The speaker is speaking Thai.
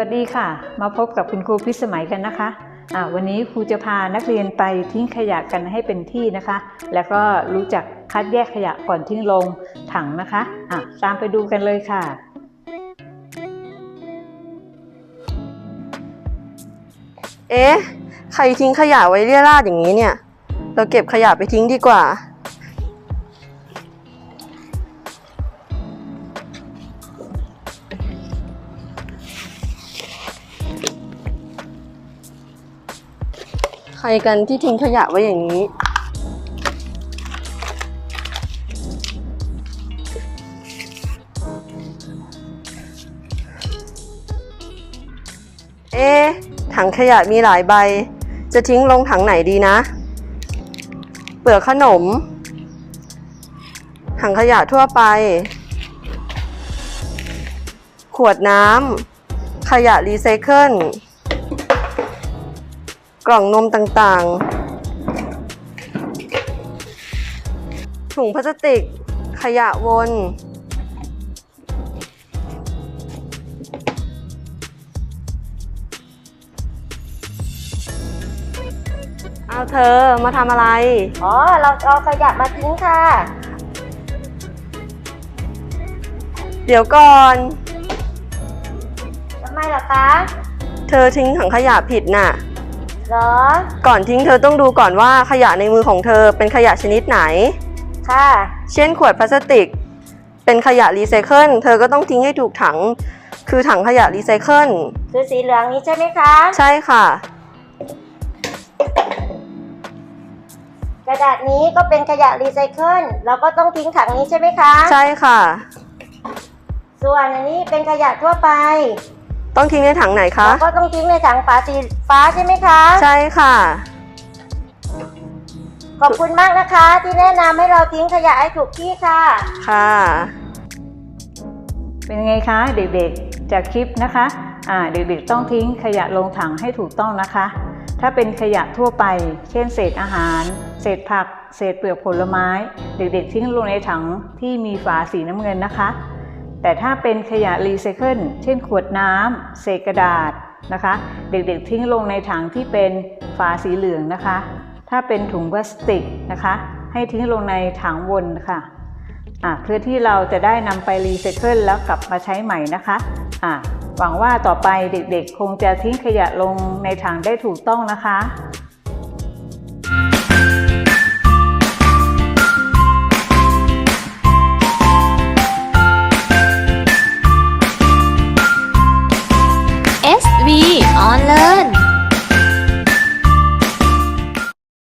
วัสดีค่ะ มาพบกับคุณครูพิสมัยกันนะคะอ่าวันนี้ครูจะพานักเรียนไปทิ้งขยะกันให้เป็นที่นะคะ แล้วก็รู้จักคัดแยกขยะก่อนทิ้งลงถังนะคะอะตามไปดูกันเลยค่ะเอ๊ะใครทิ้งขยะไว้เรี่ยราดอย่างนี้เนี่ย เราเก็บขยะไปทิ้งดีกว่า รกันที่ทิ้งขยะไว้อย่างนี้ เอ๊ะถังขยะมีหลายใบ จะทิ้งลงถังไหนดีนะ เปลือกขนม ถังขยะทั่วไป ขวดน้ำขยะรีไซเคิล กล่องนมต่างๆ ถุงพลาสติก ขยะวน เอาเธอมาทำอะไร อ๋อ เราเอาขยะมาทิ้งค่ะ เดี๋ยวก่อน ทำไมล่ะคะ เธอทิ้งถังขยะผิดน่ะ เหรอ ก่อนทิ้งเธอต้องดูก่อนว่าขยะในมือของเธอเป็นขยะชนิดไหน ค่ะ เช่นขวดพลาสติก เป็นขยะรีไซเคิล เธอก็ต้องทิ้งให้ถูกถัง คือถังขยะรีไซเคิล คือสีเหลืองนี้ใช่ไหมคะ ใช่ค่ะ กระดาษนี้ก็เป็นขยะรีไซเคิล เราก็ต้องทิ้งถังนี้ใช่ไหมคะ ใช่ค่ะ ส่วนอันนี้เป็นขยะทั่วไป ต้องทิ้งในถังไหนคะเราก็ต้องทิ้งในถังฝาสีฟ้าใช่ไหมคะ ใช่ค่ะ ขอบคุณมากนะคะ ที่แนะนำให้เราทิ้งขยะให้ถูกที่ค่ะ ค่ะ เป็นไงคะเด็กๆ จากคลิปนะคะ อ่าเด็กๆต้องทิ้งขยะลงถังให้ถูกต้องนะคะ ถ้าเป็นขยะทั่วไป เช่นเศษอาหาร เศษผัก เศษเปลือกผลไม้ เด็กๆ ทิ้งลงในถังที่มีฝาสีน้ำเงินนะคะ แต่ถ้าเป็นขยะรีไซเคิลเช่นขวดน้ำเศษกระดาษนะคะ เด็กๆทิ้งลงในถังที่เป็นฝาสีเหลืองนะคะ ถ้าเป็นถุงพลาสติกนะคะ ให้ทิ้งลงในถังวนค่ะอะเพื่อที่เราจะได้นำไปรีไซเคิลแล้วกลับมาใช้ใหม่นะคะะหวังว่าต่อไปเด็กๆ คงจะทิ้งขยะลงในถังได้ถูกต้องนะคะ